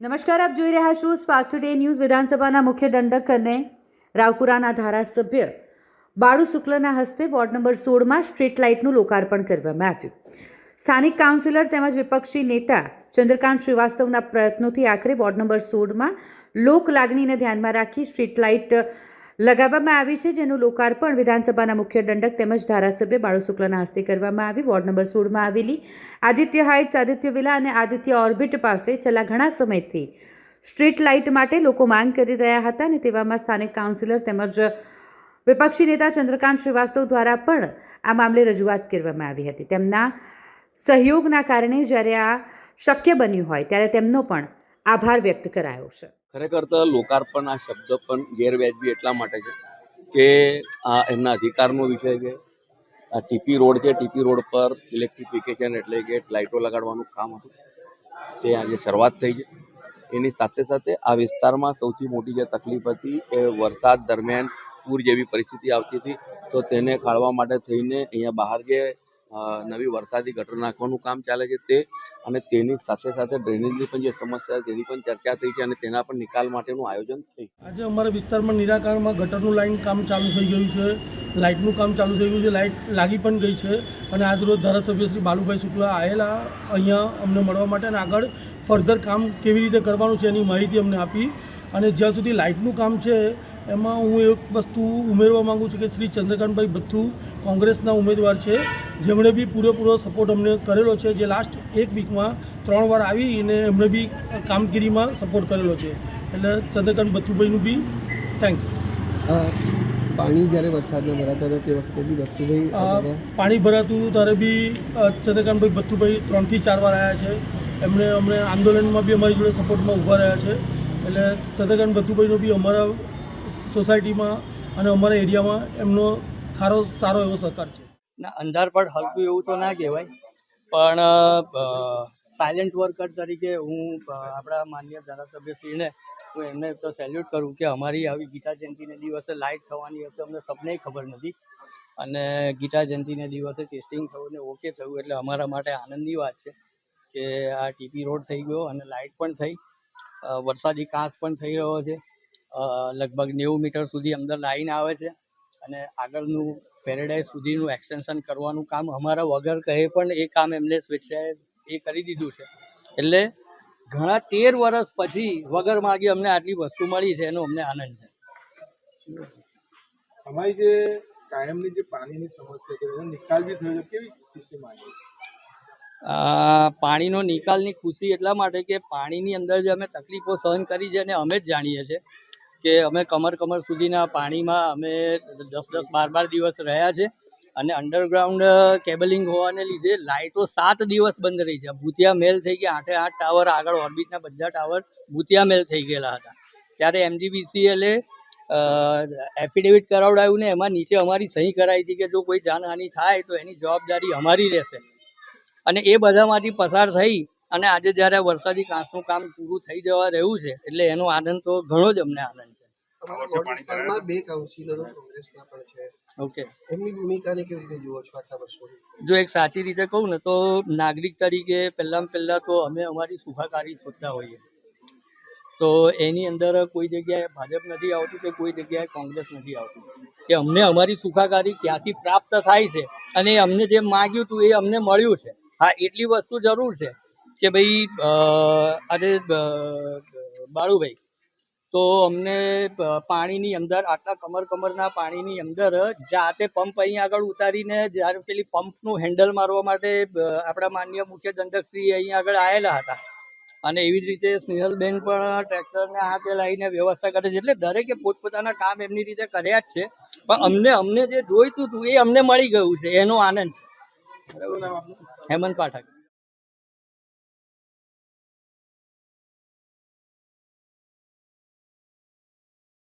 નમસ્કાર, આપ જોઈ રહ્યા છો સ્પાર્ક ટુડે ન્યૂઝ વિધાનસભાના મુખ્ય દંડક અને રાવપુરાના ધારાસભ્ય બાળુ શુક્લના હસ્તે વોર્ડ નંબર સોળમાં સ્ટ્રીટ લાઇટનું લોકાર્પણ કરવામાં આવ્યું. સ્થાનિક કાઉન્સિલર તેમજ વિપક્ષી નેતા ચંદ્રકાંત શ્રીવાસ્તવના પ્રયત્નોથી આખરે વોર્ડ નંબર સોળમાં લોક લાગણીને ધ્યાનમાં રાખી સ્ટ્રીટ લાઇટ લગાવવામાં આવી છે, જેનું લોકાર્પણ વિધાનસભાના મુખ્ય દંડક તેમજ ધારાસભ્ય બાળુ શુક્લના હસ્તે કરવામાં આવી. વોર્ડ નંબર સોળમાં આવેલી આદિત્ય હાઇટ્સ, આદિત્ય વિલા અને આદિત્ય ઓર્બિટ પાસે છેલ્લા ઘણા સમયથી સ્ટ્રીટ લાઇટ માટે લોકો માંગ કરી રહ્યા હતા અને તેવામાં સ્થાનિક કાઉન્સિલર તેમજ વિપક્ષી નેતા ચંદ્રકાંત શ્રીવાસ્તવ દ્વારા પણ આ મામલે રજૂઆત કરવામાં આવી હતી. તેમના સહયોગના કારણે જ્યારે આ શક્ય બન્યું હોય, ત્યારે તેમનો પણ આભાર વ્યક્ત કરાયો છે. ખરેખર તો લોકાર્પણ આ શબ્દ પણ ગેરવ્યાજબી એટલા માટે છે કે આ એમના અધિકારનો વિષય છે. આ ટીપી રોડ છે, ટીપી રોડ પર ઇલેક્ટ્રિફિકેશન એટલે કે લાઇટો લગાડવાનું કામ હતું. તે આજે શરૂઆત થઈ છે. એની સાથે સાથે આ વિસ્તારમાં સૌથી મોટી જે તકલીફ હતી એ વરસાદ દરમિયાન પૂર જેવી પરિસ્થિતિ આવતી હતી. તો તેને કાઢવા માટે થઈને અહીંયા બહાર જે નવી વરસાદી ગટર નાખવાનું કામ ચાલે છે તે અને તેની સાથે સાથે ડ્રેનેજની પણ જે સમસ્યા તેની પણ ચર્ચા થઈ છે અને તેના પણ નિકાલ માટેનું આયોજન થઈ આજે અમારા વિસ્તારમાં નિરાકરણમાં ગટરનું લાઈન કામ ચાલુ થઈ ગયું છે, લાઇટનું કામ ચાલુ થઈ ગયું છે, લાઇટ લાગી પણ ગઈ છે અને આજ રોજ ધારાસભ્ય શ્રી બાલુભાઈ શુક્લા આવેલા અહીંયા અમને મળવા માટે અને આગળ ફર્ધર કામ કેવી રીતે કરવાનું છે એની માહિતી અમને આપી અને જ્યાં સુધી લાઇટનું કામ છે એમાં હું એક વસ્તુ ઉમેરવા માગું છું કે શ્રી ચંદ્રકાંતભાઈ ભથ્થુ કોંગ્રેસના ઉમેદવાર છે. જેમણે બી પૂરેપૂરો સપોર્ટ અમને કરેલો છે. જે લાસ્ટ એક વીકમાં ત્રણ વાર આવી અને એમણે બી કામગીરીમાં સપોર્ટ કરેલો છે. એટલે ચંદ્રકાંત ભથ્થુભાઈનું બી થેન્ક્સ પાણી જ્યારે વરસાદમાં ભરાતા હતા તે વખતે બી ભથ્થુભાઈ પાણી ભરાતું ત્યારે બી ચંદ્રકાંતભાઈ ભથ્થુભાઈ ત્રણથી ચાર વાર આવ્યા છે. એમણે અમને આંદોલનમાં બી અમારી જોડે સપોર્ટમાં ઊભા રહ્યા છે. એટલે ચંદ્રકાંત ભથ્થુભાઈનો બી અમારા સોસાયટીમાં અને અમારા એરિયામાં એમનો ખારો, સારો એવો સહકાર છે. ના, અંધાર પણ હલકું એવું તો ના કહેવાય, પણ સાયલેન્ટ વર્કર તરીકે હું આપણા માન્ય ધારાસભ્યશ્રીને હું એમને તો સેલ્યુટ કરું કે અમારી આવી ગીતા જયંતિને દિવસે લાઇટ થવાની હશે, અમને સપને ખબર નથી. અને ગીતા જયંતિને દિવસે ટેસ્ટિંગ થયું ને ઓકે થયું, એટલે અમારા માટે આનંદની વાત છે કે આ ટીપી રોડ થઈ ગયો અને લાઇટ પણ થઈ વરસાદી કાંસ પણ થઈ રહ્યો છે. લગભગ નેવું મીટર સુધી અંદર લાઈન આવે છે અને આગળનું પેરેડાઇઝ સુધીનું એક્સટેન્શન કરવાનું કામ અમારા વગર કહે પણ એ કામ એમને સ્વેચ્છાએ એ કરી દીધું છે. એટલે ઘણા તેર વર્ષ પછી વગર માગી અમને આટલી વસ્તુ મળી છે એનો અમને આનંદ છે. અમારી જે કાયમની જે પાણીની સમસ્યા છે નિકાલ બી થયો કેવી ખુશી? આ પાણીનો નિકાલની ખુશી એટલા માટે કે પાણીની અંદર જે અમે તકલીફો સહન કરી છે અને અમે જ જાણીએ છીએ. કે અમે કમર કમર સુધીના પાણીમાં અમે દસ દસ બાર બાર દિવસ રહ્યા છે અને અંડરગ્રાઉન્ડ કેબલિંગ હોવાને લીધે લાઇટો સાત દિવસ બંધ રહી છે. ભૂતિયા મેલ થઈ ગયા, આઠે આઠ ટાવર આગળ ઓર્બિટના બધા ટાવર ભૂતિયા મેલ થઈ ગયેલા હતા. ત્યારે એમજીબીસીએલે એફિડેવિટ કરાવડાવ્યું ને એમાં નીચે અમારી સહી કરાવી હતી કે જો કોઈ જાનહાનિ થાય તો એની જવાબદારી અમારી રહેશે. અને એ બધામાંથી પસાર થઈ અને આજે જ્યારે વરસાદી કાંસનું કામ પૂરું થઈ જવા રહ્યું છે એટલે એનો આનંદ તો ઘણો જ અમને આનંદ છે. અમારા વોર્ડ વિસ્તારમાં બે કાઉન્સિલરો કોંગ્રેસના પણ છે. ઓકે. એમની ભૂમિકાને કેવી રીતે જુઓ છો આટલા વર્ષોથી? જો એક સાચી રીતે કહું ને તો નાગરિક તરીકે પહેલાં પહેલાં તો અમે અમારી સુખાકારી શોધતા હોઈએ. તો એની અંદર કોઈ જગ્યાએ ભાજપ નથી આવતું કે કોઈ જગ્યાએ કોંગ્રેસ નથી આવતું. કે અમને અમારી સુખાકારી ક્યાંથી પ્રાપ્ત થાય છે અને અમને જે માગ્યું હતું એ અમને મળ્યું છે. હા એટલી વસ્તુ જરૂર છે. કે ભાઈ આજે બાળુભાઈ તો અમને પાણીની અંદર આટલા કમર કમરના પાણીની અંદર જાતે પંપ અહીં આગળ ઉતારીને જ્યારે પેલી પંપનું હેન્ડલ મારવા માટે આપણા માન્ય મુખ્ય દંડકશ્રી અહીં આગળ આવેલા હતા. અને એવી જ રીતે સ્નેહલબેન પણ ટ્રેક્ટરને હાથે લાવીને વ્યવસ્થા કરે છે. એટલે દરેકે પોતપોતાના કામ એમની રીતે કર્યા જ છે. પણ અમને અમને જે જોઈતું હતું એ અમને મળી ગયું છે. એનો આનંદ છે. હેમંત પાઠક.